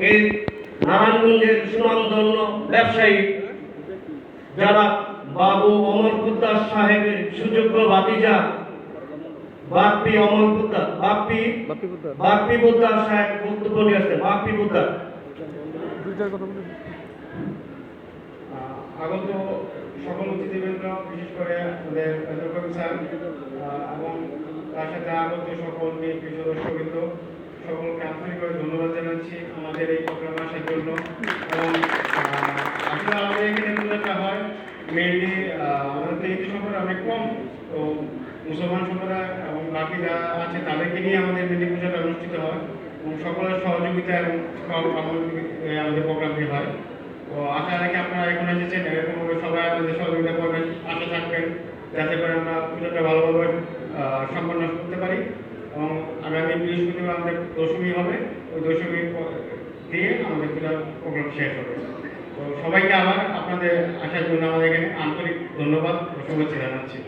এই নারায়ণগঞ্জের সুনামধন্য ব্যবসায়ী যারা বাবু অমর কুদ্দার সাহেবের সুযোগ্য ভাতিজা বাপ্পি অমর কুদ্দার বাপ্পি বাপ্পি বাপ্পি সাহেব বক্তব্য নিয়ে আসছে বাপ্পি আহ, আগত সকল অতিথিবৃন্দ বিশেষ করে আমাদের স্যার এবং তার সাথে আগত সকল বিএনপি সদস্যবৃন্দ সকলকে আমাদের এই প্রোগ্রামে আসার জন্য। এবং আসলে আমাদের এখানে পূজাটা হয় মেনলি আমাদের হিন্দু সম্প্রদায় অনেক কম, তো মুসলমান সম্প্রদায় এবং বাকি যারা আছে তাদেরকে নিয়ে আমাদের মেনলি পূজাটা অনুষ্ঠিত হয়। এবং সকলের সহযোগিতা এবং আমাদের প্রোগ্রামটি হয়। তো আশা রাখি আপনারা এখন এসেছেন এরকমভাবে সবাই আমাদের সহযোগিতা করবেন, আশা থাকবেন, যাতে করে আমরা পুজোটা ভালোভাবে সম্পন্ন করতে পারি। এবং আগামী বৃহস্পতিবার আমাদের দশমী হবে। ওই দশমী প- দিয়ে আমাদের প্রোগ্রাম শেষ হবে। তো সবাইকে আবার আপনাদের আসার জন্য আমাদের এখানে আন্তরিক ধন্যবাদ শুভেচ্ছা জানাচ্ছি।